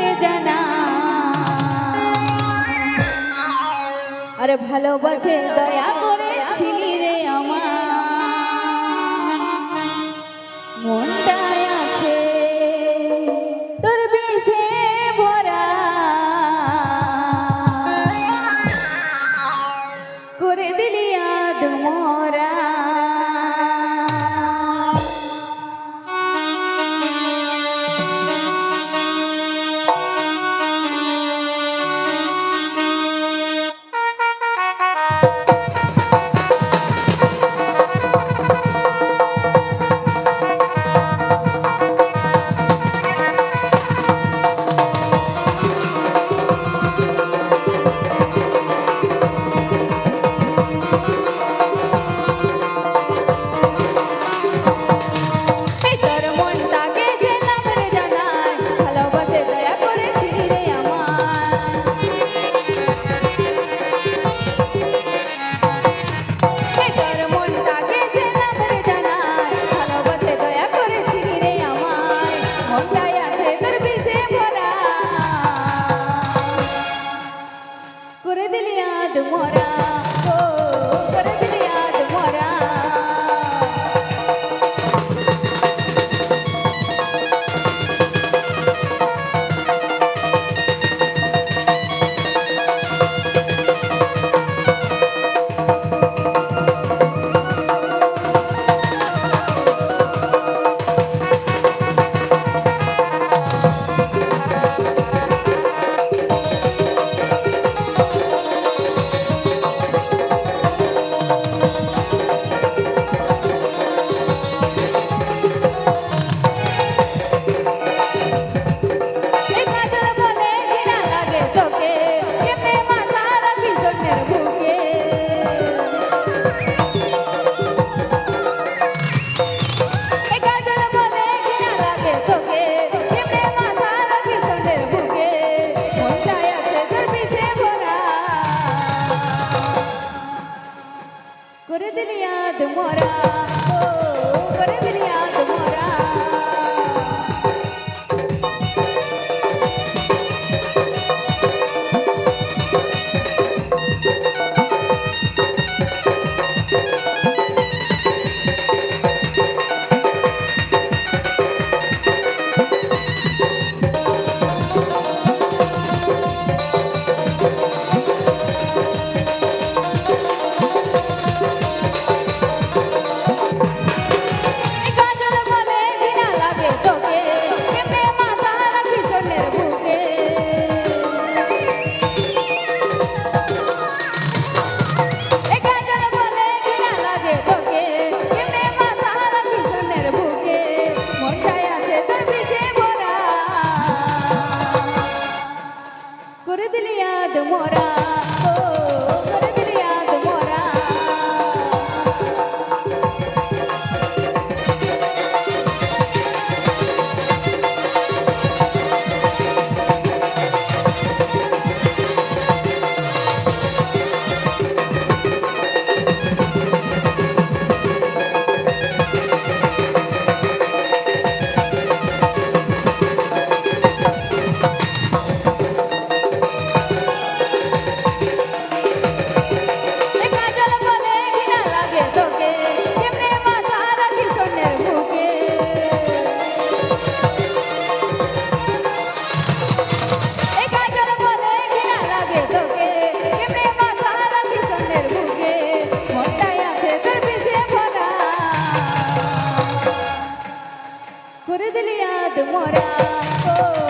রে জানা। আরে ভালোবাসে দয়া করেছিলি রে আমার। মনটা എതിലിയാതുമോരാ புரதிலியாது மொரா. ஓ புரதிலியா মোরা